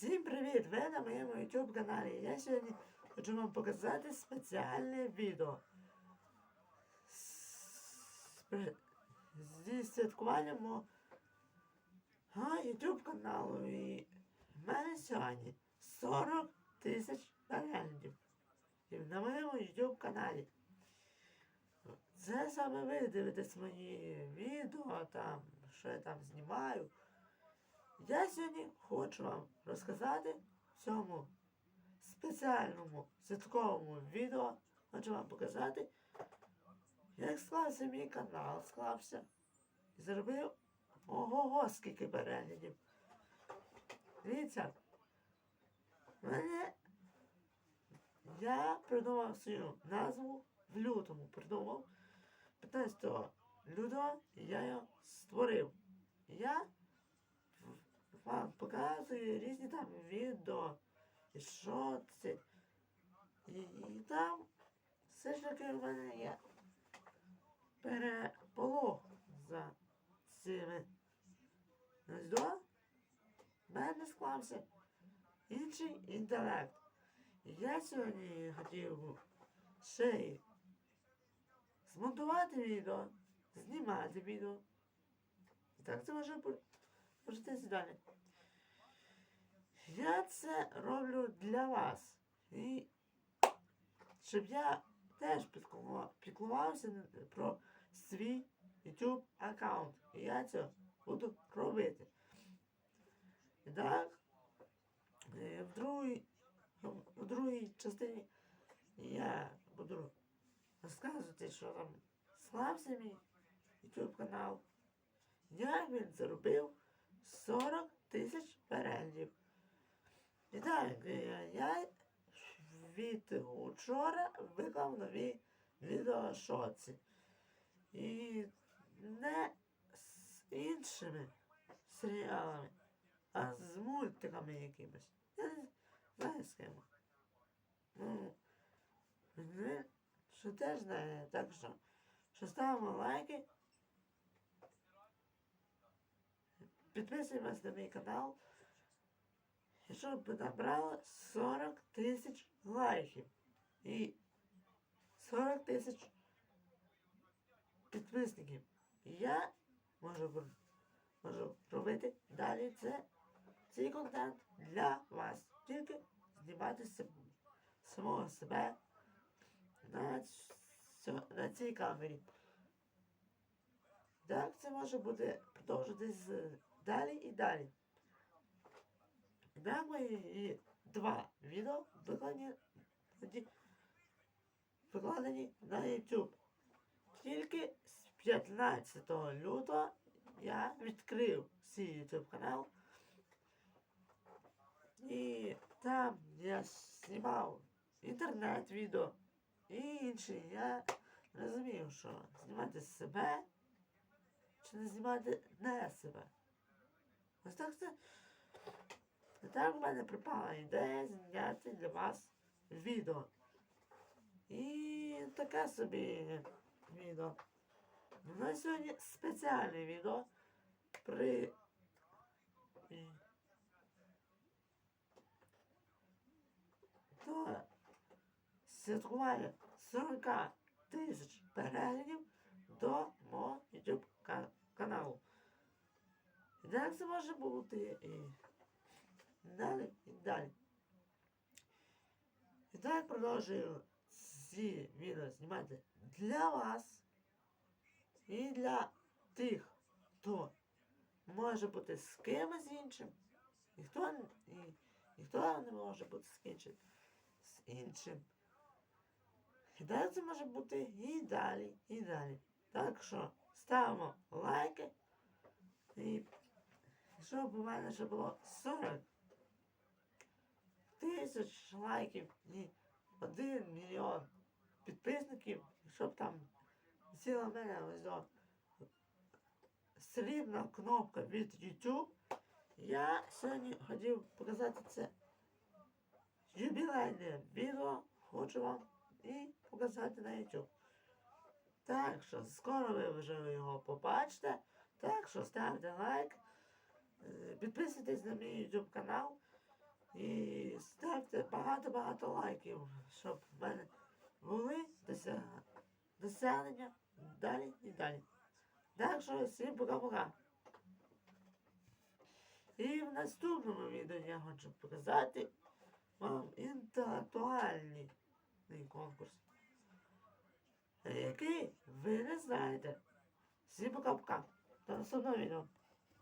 Всім привіт! Ви на моєму YouTube каналі. Я сьогодні хочу вам показати спеціальне відео зі святкуванням YouTube каналу. І в мене сьогодні 40 тисяч переглядів на моєму YouTube каналі. Це саме ви дивитесь мої відео, там, що я там знімаю. Я сьогодні хочу вам розказати в цьому спеціальному святковому відео. Хочу вам показати, як склався мій канал, склався. І зробив ого-го, скільки переглядів. Дивіться, мене я придумав свою назву в лютому. Придумав 15 лютого і я його створив. Я вам показую різні там відео і шоці. І, і там все ж таки в мене є переполох за цими. Ось до мене склався інший інтелект. І я сьогодні хотів ще й змонтувати відео, знімати відео. І так це може бути. Можете далі. Я це роблю для вас. І щоб я теж піклувався про свій YouTube аккаунт. І я це буду робити. І так, е, в другій, в другій частині я буду розказувати, що там слався мій YouTube канал. Як він заробив 40 тисяч переглядів. І так, е, я від учора виклав нові відео. І не з іншими серіалами, а з мультиками якимись. Я не знаю з ким. Ну, що теж знаєте, так що, що ставимо лайки. Підписуємось на мій канал. І щоб набрало 40 тисяч лайків. І 40 тисяч підписників. І я можу, можу робити далі це, цей контент для вас. Тільки знімати самого себе на, на цій камері. Так, це може бути продовжуватись далі і далі. На мої два відео викладені, викладені на YouTube. Тільки з 15 лютого я відкрив свій YouTube канал. І там я знімав інтернет-відео і інші. Я розумів, що знімати себе чи не знімати не себе. Ось так це. І в мене припала ідея зняти для вас відео. І таке собі відео. У нас сьогодні спеціальне відео при. і- До святкування 40 тисяч переглядів до мого YouTube каналу. Так це може бути і далі і далі. І так продовжую ці відео знімати для вас і для тих, хто може бути з кимось іншим, і хто, і, і хто не може бути з іншим. З іншим. І так це може бути і далі, і далі. Так що ставимо лайки. І щоб у мене ще було 40 тисяч лайків і 1 мільйон підписників, щоб там сіла в мене ось до срібна кнопка від YouTube. Я сьогодні хотів показати це юбілейне відео, хочу вам і показати на YouTube. Так що скоро ви вже його побачите. Так що ставте лайк, підписуйтесь на мій YouTube канал. І ставте багато-багато лайків, щоб в мене були досягнення далі і далі. Так що всім пока-пока. І в наступному відео я хочу показати вам інтелектуальний конкурс, який ви не знаєте. Всім пока-пока. До наступного відео.